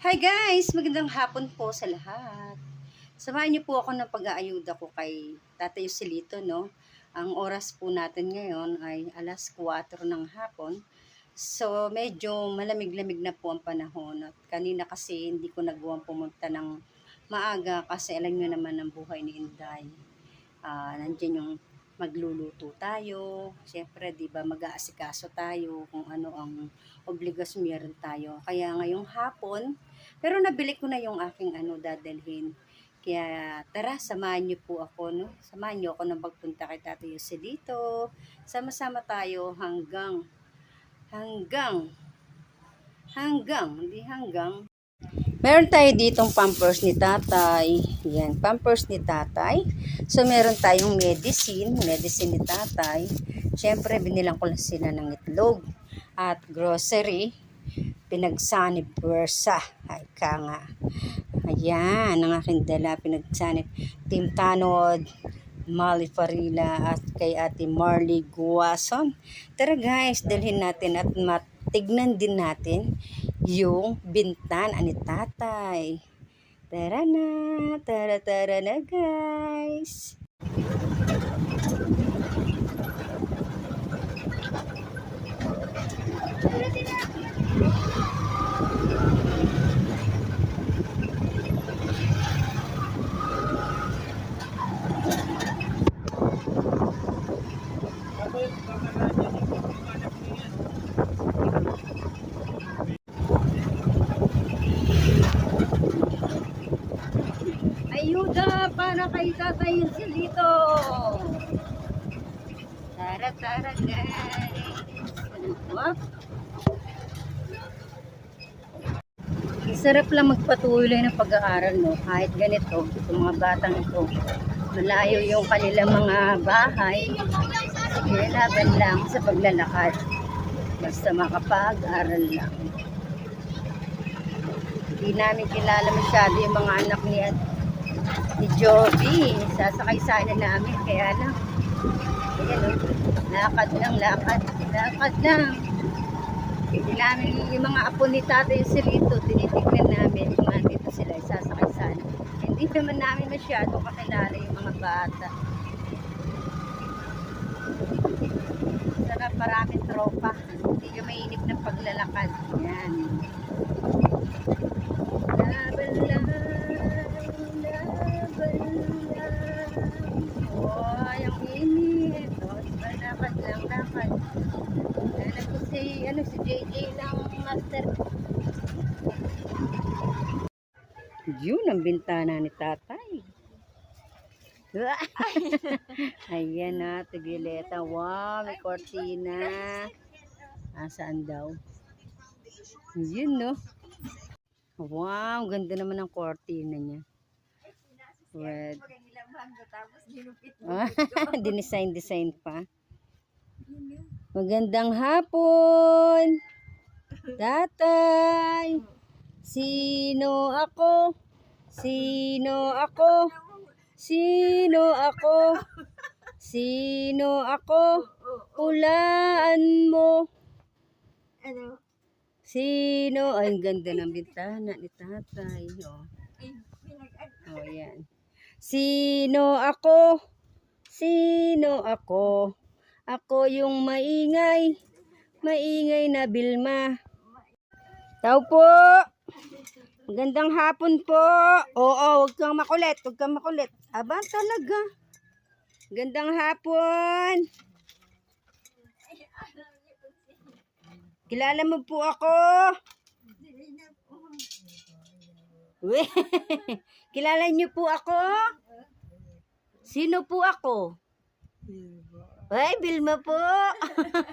Hi guys! Magandang hapon po sa lahat. Samahan niyo po ako ng pag-aayuda ko kay Tatay Yoselito, no? Ang oras po natin ngayon ay alas 4 ng hapon. So, medyo malamig-lamig na po ang panahon. At kanina kasi hindi ko nagawang pumunta ng maaga kasi alam niyo naman ang buhay ni Inday. Ah, nandiyan yung magluluto tayo. Siyempre, di ba, mag-aasikaso tayo kung ano ang obligasyon meron tayo. Kaya ngayong hapon, pero nabili ko na yung aking ano dadalhin. Kaya tara, samahan niyo po ako, no? Samahan niyo ako nang magpunta kay Tatay Jose dito. Sama-sama tayo hanggang, hanggang, hanggang, hindi hanggang. Meron tayo ditong pampers ni tatay. Yan, pampers ni tatay. So, meron tayong medicine, medicine ni tatay. Siyempre, binilang ko lang sila ng itlog. At grocery, pinagsanib bursa. Ay, ka nga. Ayan, ang aking dala, pinagsanib. Team Tanod, Molly Farila, at kay Ate Marley Guason. Tara guys, dalhin natin at matignan din natin yung bintana ni tatay. Tara na, tara tara na guys. Ayuda para kay tatay Silito. Tara tara guys. Wap. Sarap lang magpatuloy ng pag-aaral, no? Kahit ganito, itong mga batang ito, malayo yung kanilang mga bahay. Sige, laban lang sa paglalakad. Basta makapag-aral lang. Hindi namin kilala masyado yung mga anak ni, ni Joby. Sasakay sana namin, kaya lang. Ayan, oh. lakad lang, lakad. Lakad lang. Hindi namin yung mga apo ni tatay yung silito, tinitignan namin kung andito sila, sasakay sana. Hindi naman namin masyado kakilala yung mga bata. Sarap maraming tropa. Hindi ka mainip ng paglalakad. Yan. Ang bintana ni tatay. Ayan na, tigileta. Wow, may kortina. Asaan daw? Yun, no? Wow, ganda naman ang kortina niya. Red. Ah, Dinesign-design pa. Magandang hapon. Tatay. Sino ako? Sino ako? Sino ako? Sino ako? Hulaan mo. Ano? Sino? Ay, ang ganda ng bintana ni tatay. Oh. Oh, yan. Sino ako? Sino ako? Ako yung maingay. Maingay na Bilma. Tao po. Magandang hapon po. Oo, huwag kang makulit. Huwag kang makulit. Aba, talaga. Gandang hapon. Kilala mo po ako. Uy, Kilala niyo po ako? Sino po ako? Ay, Bilma po.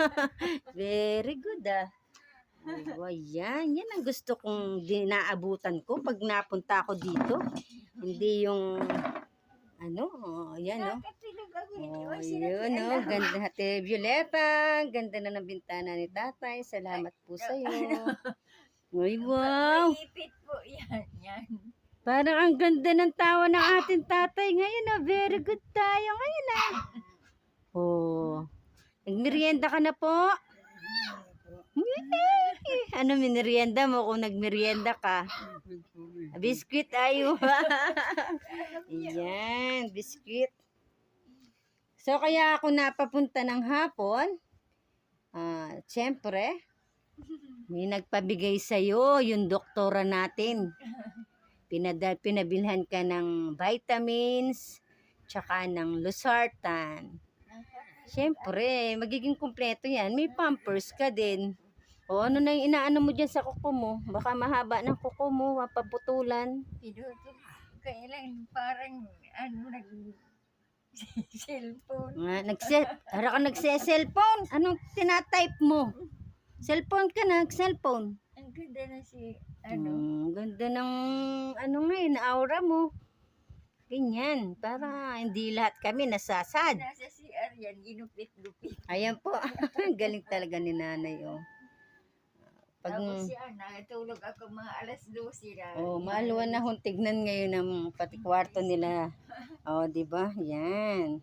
Very good ah. Oh, yan. Yan ang gusto kong dinaabutan ko pag napunta ako dito. Hindi yung ano, oh, yan oh. Oh, yun oh. Ganda Ate Violeta. Ganda na ng bintana ni tatay. Salamat po sa iyo. Uy, wow. Ipit po yan. Yan. Parang ang ganda ng tawa ng ating tatay ngayon ah. Very good tayo ngayon ah. Oh. Nagmerienda ka na po? Ano minerienda mo kung nagmerienda ka? Biscuit ayo. Yan, biscuit. So kaya ako napapunta ng hapon. Ah, siyempre, may nagpabigay sa yung doktora natin. Pinada, pinabilhan ka ng vitamins, tsaka ng losartan. Siyempre, magiging kumpleto yan. May pampers ka din. O ano na yung inaano mo dyan sa kuko mo? Baka mahaba ng kuko mo, mapaputulan. Pinuto. Kailan parang ano nag cellphone. Nga, nagse, ara ka nagse-cellphone. Anong tinatype mo? Cellphone ka na, cellphone. Ang ganda na si ano. Hmm, ganda ng ano ngayon, aura mo. Ganyan, para hindi lahat kami nasasad. Nasa CR yan, ginupit-gupit. Ayan po, galing talaga ni nanay, oh. Pag, Tapos yan, nakatulog ako mga alas 12 na. oh, maalwa na hong tignan ngayon ng pati kwarto nila. Oh, di ba? Yan.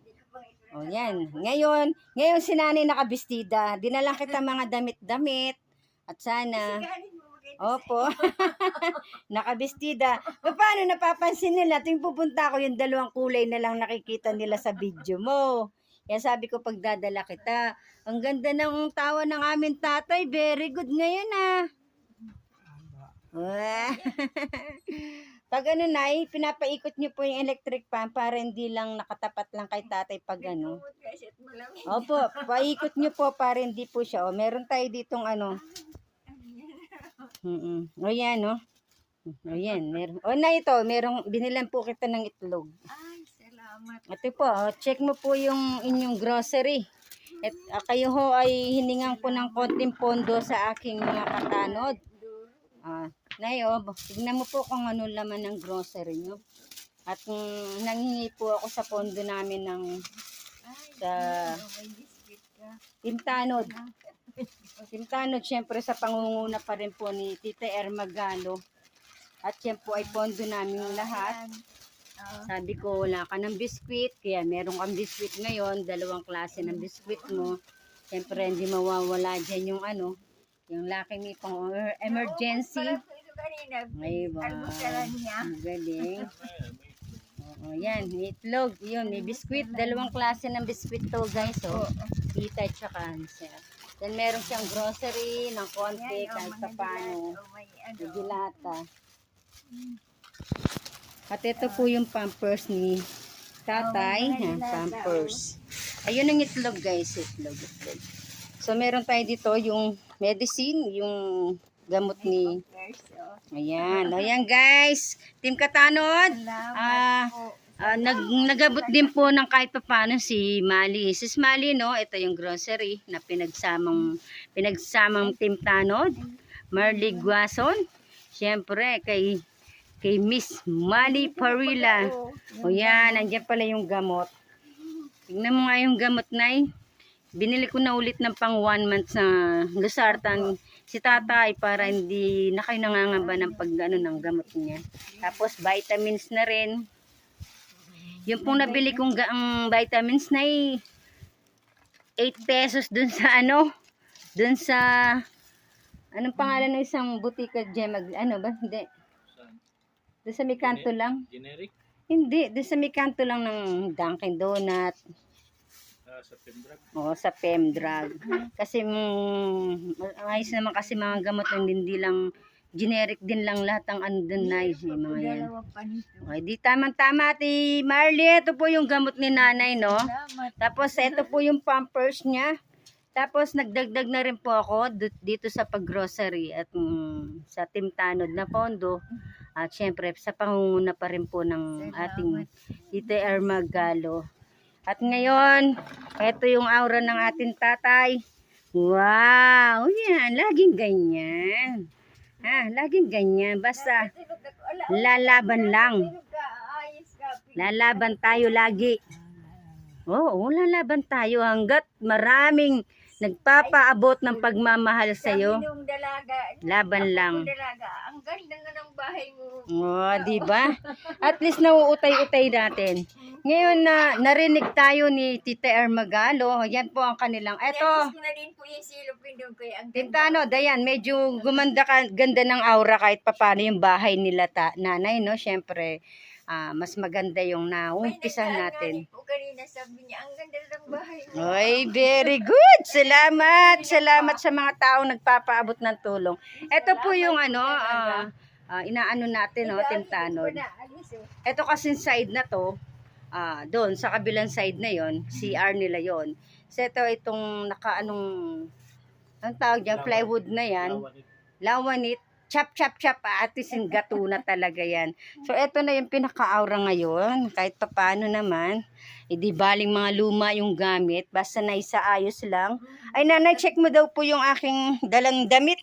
Oh, yan. Ngayon, ngayon si nanay nakabistida. Dinala kita mga damit-damit. At sana, Opo. Nakabestida. Paano napapansin nila? Tuwing pupunta ako, yung dalawang kulay na lang nakikita nila sa video mo. Kaya sabi ko, pagdadala kita, ang ganda ng tawa ng aming tatay. Very good ngayon ah. Wah. pag ano na, pinapaikot niyo po yung electric fan para hindi lang nakatapat lang kay tatay pag ano. Opo, paikot niyo po para hindi po siya. O, meron tayo ditong ano, Mm O yan, no? O yan, meron. O na ito, merong, binilan po kita ng itlog. Ay, salamat. Ito po, oh, check mo po yung inyong grocery. At ah, kayo ho ay hiningang po ng konting pondo sa aking mga katanod. Ah, Nayo, tignan mo po kung ano laman ng grocery nyo. At mm, nanghingi po ako sa pondo namin ng Sa ano, biscuit ka. timtanod. Timtanod, syempre sa pangunguna pa rin po ni Tita Erma Galo. At yan po ay pondo namin lahat. Sabi ko, wala ka ng biskwit, kaya meron kang biskwit ngayon, dalawang klase ng biskwit mo. Siyempre, hindi mawawala dyan yung ano, yung laki may pang emergency. Ay, niya. Ang galing. Oo, yan, itlog. Yun, may biskwit. Dalawang klase ng biskwit to, guys. Oh. Tita at saka Ansel. Then, meron siyang grocery ng konti, kahit pa paano. may ano. May dilata. At ito po yung pampers ni tatay. Oh, pampers. Ayun ang itlog guys. Itlog, itlog. So meron tayo dito yung medicine, yung gamot ni... Oh. Ayan. Ayan guys. Team Katanod. Ah, po. Ah, nag nagabot din po ng kahit paano si Mali. Sis Mali, no, ito yung grocery na pinagsamang pinagsamang Team Tanod, Marley Guason. Siyempre kay kay Miss Mali Parila. O yan, nandiyan pala yung gamot. Tingnan mo nga yung gamot na Binili ko na ulit ng pang one month na Losartan si tatay para hindi na kayo nangangamba ng pag ano, ng gamot niya. Tapos vitamins na rin. Yung pong nabili kong ang vitamins na 8 pesos dun sa ano, dun sa anong pangalan ng isang butika mag, ano ba? Hindi. Dun sa may kanto lang. Generic Hindi, dun sa may kanto lang ng Dunkin Donut. ah, sa Pembrag. O, sa Pemdrag. Kasi mm, ayos naman kasi mga gamot na hindi lang generic din lang lahat ang ano dun na yung mga yan. Dalawa pa nito. Okay, di tamang-tama, Ate Marley. Ito po yung gamot ni nanay, no? Salamat. Tapos, ito po yung pampers niya. Tapos, nagdagdag na rin po ako dito sa paggrocery at mm, sa Timtanod na pondo. At syempre, sa pangunguna pa rin po ng ating Tita Erma Galo. At ngayon, ito yung aura ng ating tatay. Wow! Yan, laging ganyan. Ha, laging ganyan. Basta, lalaban lang. Lalaban tayo lagi. Oo, lalaban tayo hanggat maraming nagpapaabot ng pagmamahal sa iyo. Dalaga. Laban lang. Dalaga. Ang ganda nga ng bahay mo. Oh, di ba? At least nauutay-utay natin. Ngayon na narinig tayo ni Tita Ermagalo, yan po ang kanilang. Eto. Eto, ko na din po yung silupin doon kaya ang Tintano, Dayan, medyo gumanda ka, ganda ng aura kahit papano yung bahay nila ta, nanay, no? Siyempre, ah, mas maganda yung naumpisa natin. Po kanina sabi niya, ang ganda ng bahay mo. Oy, very good. Salamat. Salamat sa mga taong nagpapaabot ng tulong. Ito po yung ano, ah, ah, inaano natin, no, oh. Ito kasi side na to, ah, doon sa kabilang side na yon, CR nila yon. So ito itong nakaanong ang tawag diyan, plywood na yan, lawanit, chap chap chap atisin gato na talaga yan. So ito na yung pinaka-aura ngayon, kahit papaano naman, hindi baling mga luma yung gamit, basta naisaayos lang. Ay nanay, check mo daw po yung aking dalang damit.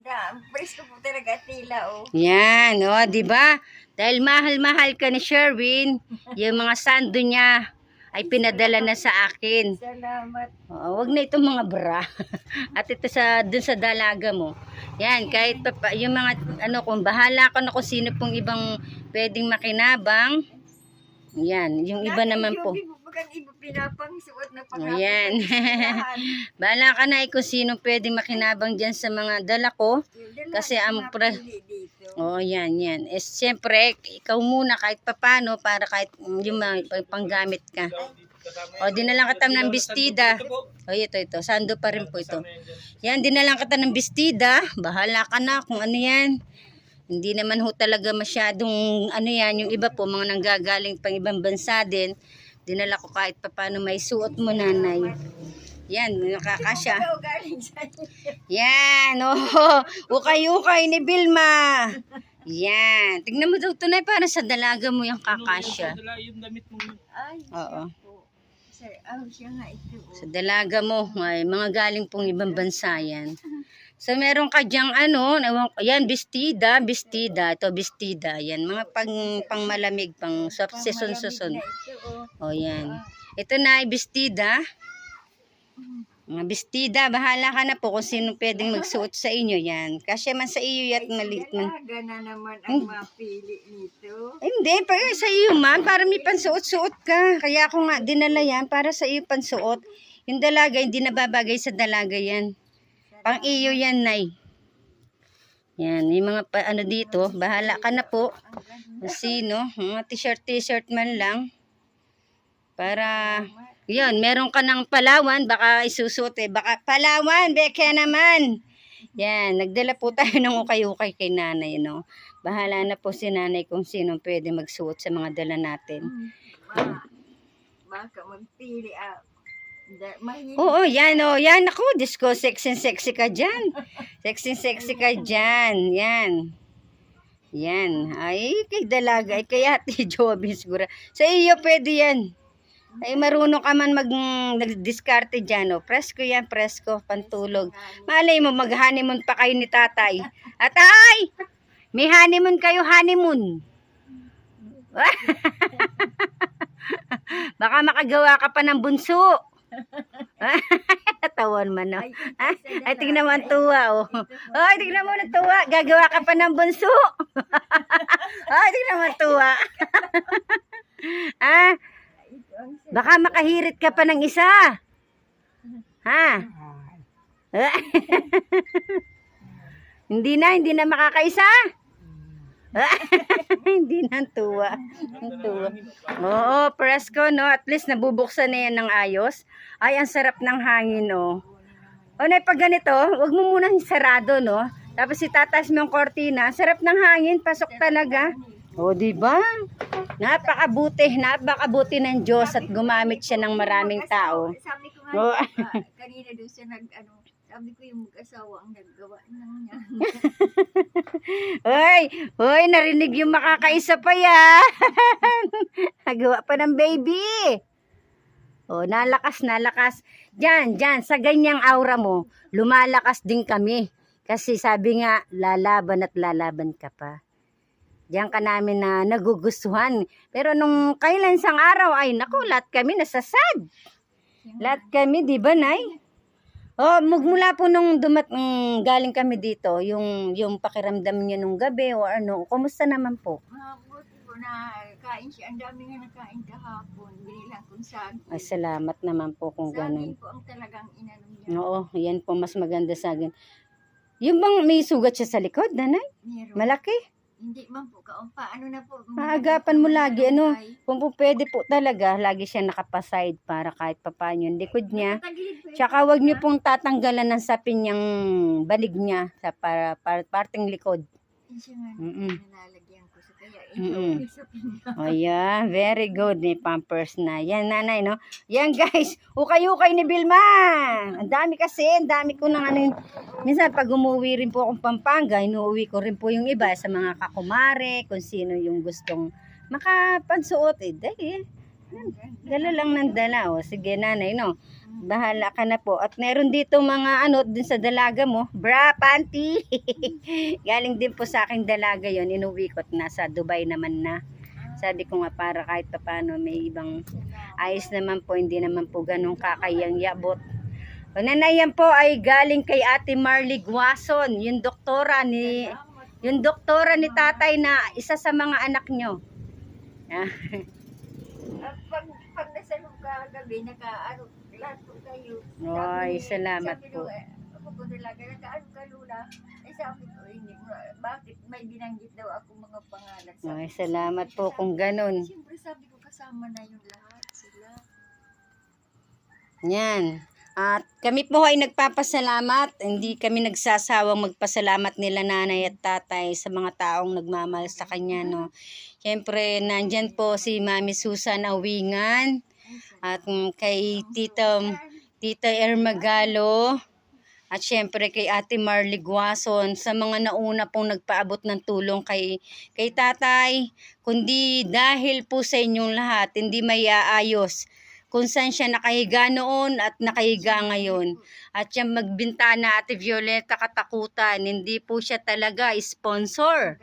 Da, presko po talaga tila oh. Yan, o, di ba? Dahil mahal-mahal ka ni Sherwin, yung mga sando niya ay pinadala na sa akin. Salamat. Oo, wag na itong mga bra. At ito sa dun sa dalaga mo. Yan, kahit pa, pa- yung mga ano kung bahala ka na kung sino pong ibang pwedeng makinabang. Yan, yung iba naman po. Joby, bagang iba pinapang suot na pang Ayan. bahala ka na eh kung sino pwedeng makinabang dyan sa mga dala ko. Kasi ang pre-. Oo, yan, yan. Eh, siyempre, ikaw muna kahit papano para kahit mm, yung mga panggamit ka. O, dinalang kita ng bestida. O, ito, ito. Sando pa rin po ito. Yan, dinalang kita ng bestida. Bahala ka na kung ano yan. Hindi naman ho talaga masyadong, ano yan, yung iba po, mga nanggagaling pang ibang bansa din. Dinala ko kahit papano may suot mo, nanay. Yan, nakakasya. Yan, oh, ukay-ukay ni Bilma. Yan. Tignan mo daw tunay para sa dalaga mo yung kakasya. Yung damit mo. Ay, Oo. oh, siya nga ito. Oh. Sa dalaga mo, ay, mga galing pong ibang bansa yan. So, meron ka diyang ano, yan, bestida, bestida, ito bestida, yan, mga pang, pang malamig, pang soft season, season. ito, oh. O, yan. Ito na ay bestida. Mga bestida, bahala ka na po kung sino pwedeng magsuot sa inyo yan. Kasi man sa iyo yan, maliit man. Dalaga na naman ang mapili nito. Hindi, pa sa iyo man, para may pansuot-suot ka. Kaya ako nga dinala yan para sa iyo pansuot. Yung dalaga, hindi nababagay sa dalaga yan. Pang iyo yan, Nay. Yan, yung mga pa, ano dito, bahala ka na po. Sino, mga t-shirt, t-shirt man lang. Para, yun, meron ka ng Palawan, baka isusot eh. Baka, Palawan, beke naman. Yan, nagdala po tayo ng ukay-ukay kay nanay, no? Bahala na po si nanay kung sino pwede magsuot sa mga dala natin. Ma, baka magpili ah. Oo, yan o. Yan ako. Diyos ko, sexy sexy ka dyan. Sexy sexy ka dyan. Yan. Yan. Ay, kay dalaga. Ay, kaya ati Joby siguro. Sa iyo pwede yan. Ay, marunong ka man mag nag-discarte dyan. O. Presko yan, presko. Pantulog. Malay mo, mag-honeymoon pa kayo ni tatay. At ay! May honeymoon kayo, honeymoon. Baka makagawa ka pa ng bunso. Tawan man, no? Ay, Ah, Ay, na tingnan mo ang tuwa, oh. Ay, tingnan mo ang tuwa. Gagawa ka pa ng bunso. Ay, tingnan mo ang tuwa. ah, baka makahirit ka pa ng isa. Ha? hindi na, hindi na makakaisa. hindi na tuwa. Tuwa. Oo, presko, no? At least nabubuksan na yan ng ayos. Ay, ang sarap ng hangin, no? O, na pag ganito, wag mo munang sarado, no? Tapos itatas mo yung kortina. Sarap ng hangin, pasok talaga. O, di ba? Napakabuti, napakabuti ng Diyos at gumamit siya ng maraming tao. Sabi ko nga, kanina doon siya nag, ano, sabi ko yung mag-asawa ang naggawa ng niya. Hoy, hoy, narinig yung makakaisa pa yan. Nagawa pa ng baby. O, nalakas, nalakas. Diyan, diyan, sa ganyang aura mo, lumalakas din kami. Kasi sabi nga, lalaban at lalaban ka pa. Diyan ka namin na nagugustuhan. Pero nung kailan sang araw, ay naku, lahat kami nasasad. Lahat kami, di ba, Nay? Oh, magmula po nung dumat mm, galing kami dito, yung yung pakiramdam niya nung gabi o ano, kumusta naman po? Mabuti po na kain siya. Ang dami nga nakain kahapon. Binilang kong saging. Ay, salamat naman po kung Saging ganun. po ang talagang inano niya. Oo, yan po mas maganda sa akin. Yung bang may sugat siya sa likod, nanay? Meron. Malaki? Hindi man po kaumpa. Ano na po. Aagapan mo lagi, ano? Kung po pwede po talaga, lagi siya nakapaside para kahit papaano yung likod niya. Tsaka wag niyo pong tatanggalan ng sapin yung balig niya sa para, para parting likod. Yun siya nga sa pinya. O yan, very good. May pampers na. Yan, nanay, no? Yan, guys. Ukay-ukay ni Vilma. Ang dami kasi. Ang dami ko ng ano yun. Minsan, pag umuwi rin po akong Pampanga, inuuwi ko rin po yung iba sa mga kakumare, kung sino yung gustong makapansuot. Eh, dahil, dala lang ng dala. O, sige, nanay, no? Bahala ka na po. At meron dito mga ano din sa dalaga mo. Bra, panty. Galing din po sa aking dalaga yon Inuwi ko at nasa Dubai naman na. Sabi ko nga para kahit pa paano may ibang ayos naman po. Hindi naman po ganun kakayang yabot. O nanayan po ay galing kay Ate Marley Guason. Yung doktora ni... Yung doktora ni tatay na isa sa mga anak nyo. Ah, pag, pag nasa lugar gabi, naka-ano, lahat po kayo. Ay, Sabi- salamat sabi po. eh, Ako po talaga, naka-ano ka lula. Eh sabi ko, hindi mo, bakit may binanggit daw ako mga pangalan. Sabi ay, ko, salamat po sabi- kung ganun. Siyempre sabi ko, kasama na yung lahat sila. Yan. At kami po ay nagpapasalamat. Hindi kami nagsasawang magpasalamat nila nanay at tatay sa mga taong nagmamahal sa kanya. No? Siyempre, nandyan po si Mami Susan Awingan at mm, kay Tita, Tita Ermagalo at siyempre kay Ate Marley Guason sa mga nauna pong nagpaabot ng tulong kay, kay tatay. Kundi dahil po sa inyong lahat, hindi may kung saan siya nakahiga noon at nakahiga ngayon. At siya magbintana Ate Violeta katakutan, hindi po siya talaga sponsor.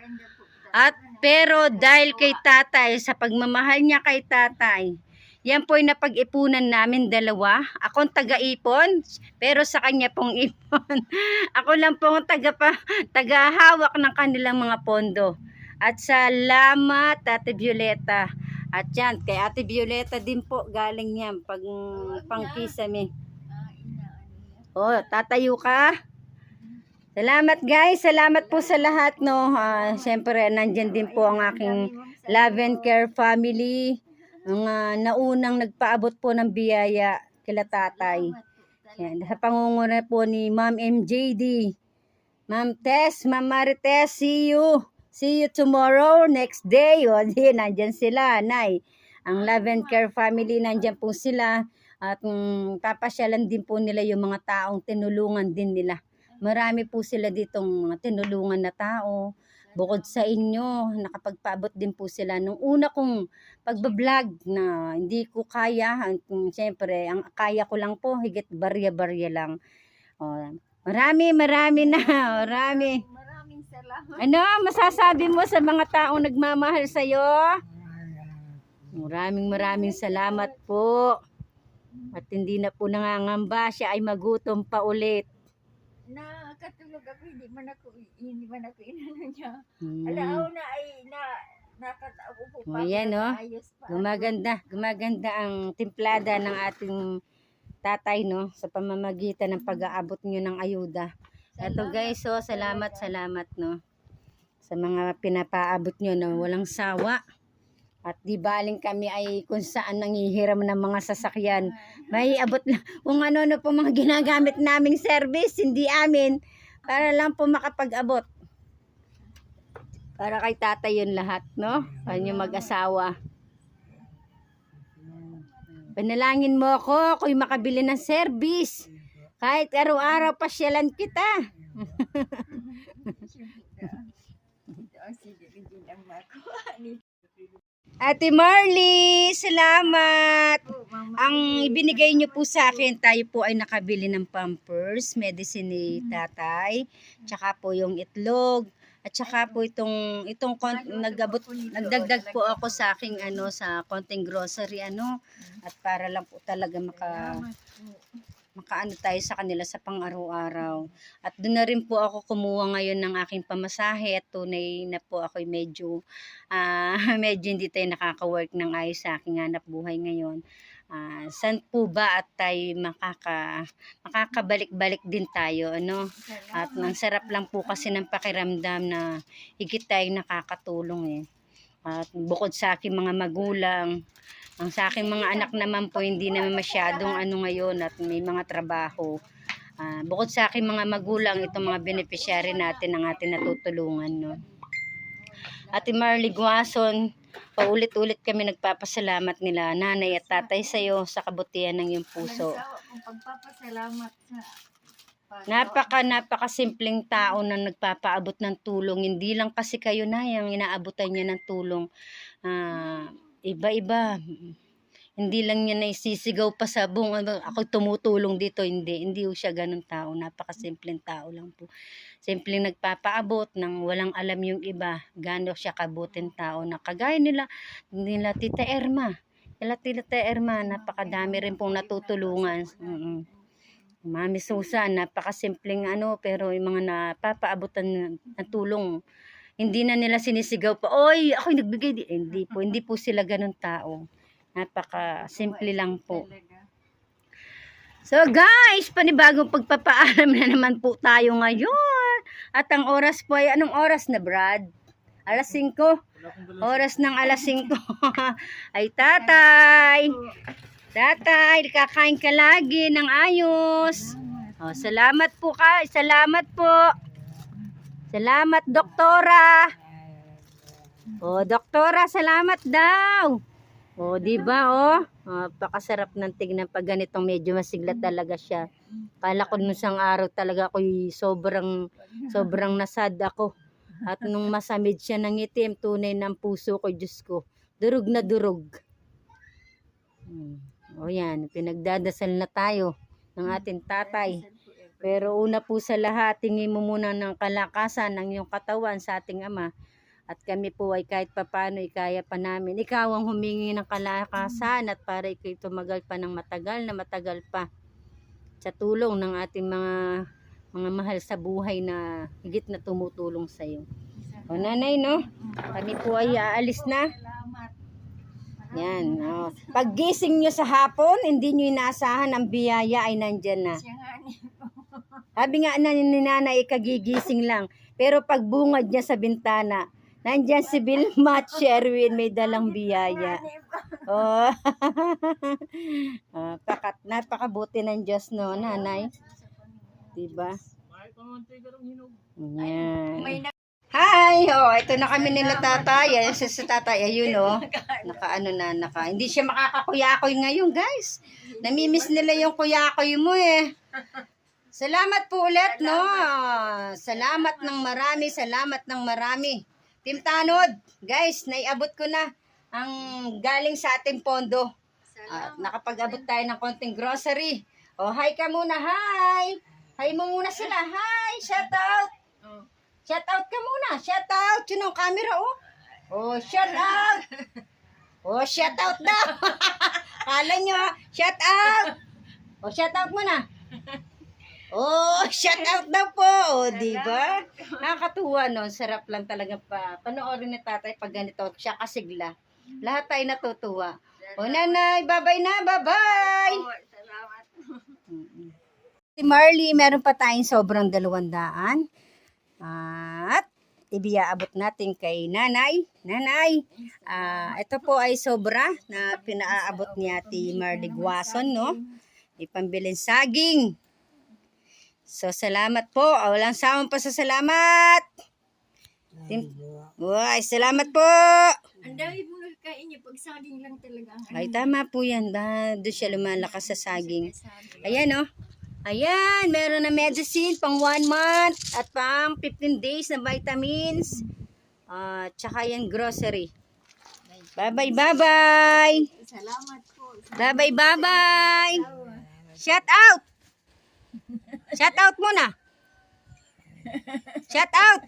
At pero dahil kay tatay, sa pagmamahal niya kay tatay, yan po ay napag-ipunan namin dalawa. Ako ang taga-ipon, pero sa kanya pong ipon. Ako lang pong taga pa, taga-hawak ng kanilang mga pondo. At salamat, Ate Violeta. At yan, kay Ate Violeta din po, galing yan, pag pangkisame. Ano yan. Oh, tatayo ka. Salamat guys, salamat po sa lahat no. Ah, Siyempre, nandyan din po ang aking love and care family. Ang ah, naunang nagpaabot po ng biyaya kila tatay. Yan, sa pangunguna po ni Ma'am MJD. Ma'am Tess, Ma'am Marites, see you. See you tomorrow, next day. O, di, nandyan sila, Nay. Ang Love and Care family, nandyan po sila. At mm, papasyalan din po nila yung mga taong tinulungan din nila. Marami po sila ditong mga tinulungan na tao. Bukod sa inyo, nakapagpaabot din po sila. Nung una kong pagbablog na hindi ko kaya, siyempre, ang kaya ko lang po, higit barya-barya lang. O, marami, marami na, marami. Maraming salamat. Ano, masasabi mo sa mga taong nagmamahal sa'yo? Maraming maraming salamat po. At hindi na po nangangamba, siya ay magutom pa ulit. Nakatulog ako, hindi man ako, hindi man ako inano niya. Hmm. Alaaw na ay na nakatao po O, yan, oh. Ayos pa. Gumaganda, gumaganda ang timplada ng ating tatay, no? Sa pamamagitan ng pag-aabot nyo ng ayuda. Ito guys, so salamat, salamat, no? Sa mga pinapaabot nyo na walang sawa. At di baling kami ay kung saan nangihiram ng mga sasakyan. May abot lang, kung ano-ano po mga ginagamit naming service, hindi amin, para lang po makapag-abot. Para kay tatay yun lahat, no? Kanyang mag-asawa. Panalangin mo ako, ako'y makabili ng service. Kahit araw-araw pasyalan kita. Ito ang sige din ang makuha ni Ate Marley, salamat. Ang ibinigay niyo po sa akin, tayo po ay nakabili ng pampers, medicine ni tatay, tsaka po yung itlog, at tsaka po itong, itong nagabot, nagdagdag po ako sa aking ano, sa konting grocery ano, at para lang po talaga maka. Makaano tayo sa kanila sa pang-araw-araw. At doon na rin po ako kumuha ngayon ng aking pamasahe at tunay na po ako medyo, ah, medyo hindi tayo nakaka-work ng ayos sa aking hanap buhay ngayon. Ah, saan po ba at tayo makaka, makakabalik-balik din tayo, ano? At ang sarap lang po kasi ng pakiramdam na higit tayong nakakatulong eh. At bukod sa aking mga magulang, ang sa aking mga anak naman po hindi naman masyadong ano ngayon at may mga trabaho. Ah, bukod sa aking mga magulang, itong mga beneficiary natin ang ating natutulungan. No? Ate Marley Guason, paulit-ulit kami nagpapasalamat nila, nanay at tatay sa'yo sa kabutihan ng iyong puso. Pagpapasalamat sa Napaka napaka simpleng tao na nagpapaabot ng tulong. Hindi lang kasi kayo na yung inaabutan niya ng tulong. Ah, iba-iba. Hindi lang niya naisisigaw pa sa buong ano, ako tumutulong dito. Hindi, hindi ho siya ganun tao. Napaka simpleng tao lang po. Simpleng nagpapaabot ng walang alam yung iba. Gano siya kabutin tao na kagaya nila, nila Tita Erma. Nila Tita Erma, napakadami rin pong natutulungan. Mm-mm. Mami Susan, napakasimpleng ano, pero yung mga napapaabutan ng tulong, hindi na nila sinisigaw pa, oy, ako yung nagbigay. Di, eh, hindi po, hindi po sila ganun tao. Napaka simple lang po. So guys, panibagong pagpapaalam na naman po tayo ngayon. At ang oras po ay, anong oras na Brad? Alas 5. Wala akong dala. Oras ng alas 5. ay tatay. Tatay, kakain ka lagi ng ayos. Oh, salamat po ka. Salamat po. Salamat, doktora. Oh, doktora, salamat daw. Oh, di ba oh? Napakasarap ng tignan pag ganitong medyo masigla talaga siya. Kala ko nung isang araw talaga ako sobrang sobrang nasad ako. At nung masamid siya ng itim, tunay ng puso ko, Diyos ko. Durog na durog. Hmm. O yan, pinagdadasal na tayo ng ating tatay. Pero una po sa lahat, tingin mo muna ng kalakasan ng iyong katawan sa ating Ama. At kami po ay kahit papano ay kaya pa namin. Ikaw ang humingi ng kalakasan at para ikaw tumagal pa ng matagal na matagal pa. Sa tulong ng ating mga mga mahal sa buhay na higit na tumutulong sa iyo. O nanay, no? Kami po ay aalis na. Yan. Oh. Paggising nyo sa hapon, hindi nyo inaasahan ang biyaya ay nandyan na. Sabi nga na ni nanay, kagigising lang. Pero pag bungad niya sa bintana, nandyan si Vilma at Sherwin, may dalang biyaya. Oh. Ah, pakat, napakabuti ng Diyos, no, nanay? Diba? Yan. Hi! Oh, ito na kami nila tatay. Ayan siya sa tatay. Ayun, oh. Naka ano na, naka. Hindi siya makakakuyakoy ngayon, guys. Namimiss nila yung kuyakoy mo, eh. Salamat po ulit, no? Salamat ng marami, salamat ng marami. Team Tanod, guys, naiabot ko na ang galing sa ating pondo. At nakapag-abot tayo ng konting grocery. Oh, hi ka muna, hi! Hi mo muna sila, hi! Shout out! Shout out ka muna. Shout out. Yun ang camera, oh. Oh, shout out. Oh, shout out daw. Kala nyo, ah. shout out. Oh, shout out muna. Oh, shout out daw po. Oh, di ba? Nakakatuwa, no? Sarap lang talaga pa. Panoorin ni tatay pag ganito. Siya kasigla. Lahat tayo natutuwa. Oh, nanay, bye-bye na, bye-bye. Salamat. Si Marley, meron pa tayong sobrang dalawang daan. At ibiyaabot natin kay nanay. Nanay, ah, ito po ay sobra na pinaaabot ni Ate Marley Guason, no? Ipambilin saging. So, salamat po. Ah, Walang sawang pasasalamat. Tim- Uy, salamat po. Ang dami mo na kain niya. Pag saging lang talaga ang Ay, tama po yan. Da, doon siya lumalakas sa saging. Ayan, oh. Ayan, meron na medicine pang 1 month at pang 15 days na vitamins. Ah, tsaka yan grocery. Bye-bye, bye-bye. Salamat po. Bye-bye, bye-bye. Shout out. Shout out muna. Shout out.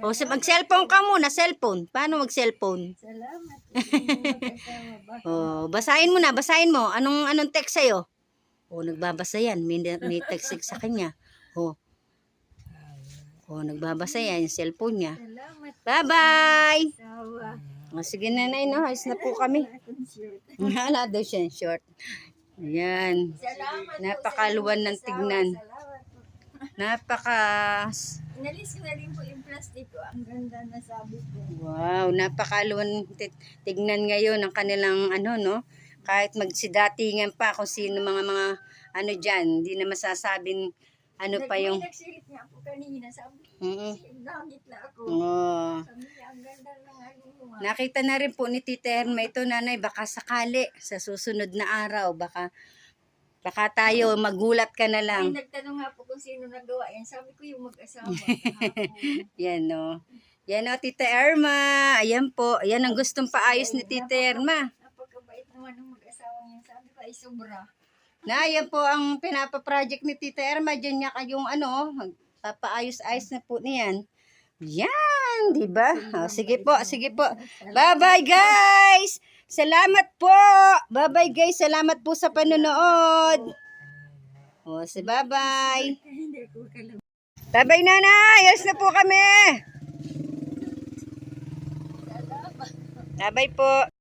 O, sa mag-cellphone ka muna, cellphone. Paano mag-cellphone? Salamat. Oh, basahin mo na, basahin mo. Anong anong text sa'yo? O, nagbabasa yan. May, may tagsig sa kanya. O. O, nagbabasa yan yung cellphone niya. Salamat. Bye-bye! O, sige nanay, no? Ayos na po kami. Wala daw siya short. Ayan. Po Napakaluwan ng tignan. po. Napaka... Inalis ko na rin po yung plastic ko. Ang ganda na sabi ko. Wow, napakaluwan ti- tignan ngayon ang kanilang ano, no? Kahit magsidatingan pa kung sino mga mga ano dyan, hindi na masasabing ano pa yung... Nagsilip niya ako kanina. Sabi ko, Mm-mm. nangit na ako. Oh. Sabi niya, ang ganda ah." Nakita na rin po ni Tita Herma ito, nanay, baka sakali sa susunod na araw, baka baka tayo magulat ka na Ay, lang. nagtanong nga po kung sino nagawa yan. Sabi ko yung mag-asawa. Yan, no. Yan, no, Tita Erma. Ayan po. Ayan ang gustong paayos ni Tita Erma. Napakabait naman ng mag-asawa niya. Sabi ko, ay sobra. Na, yan po ang pinapa-project ni Tita Erma. Diyan niya kayong ano, papaayos-ayos na po niyan. Yan, di ba? O, sige po, sige po. Bye-bye, guys! Salamat po! Bye-bye, guys. Salamat po sa panonood. O, si bye-bye. Hindi ko kalam. Bye-bye, nanay! Ayos na po kami! Bye-bye po.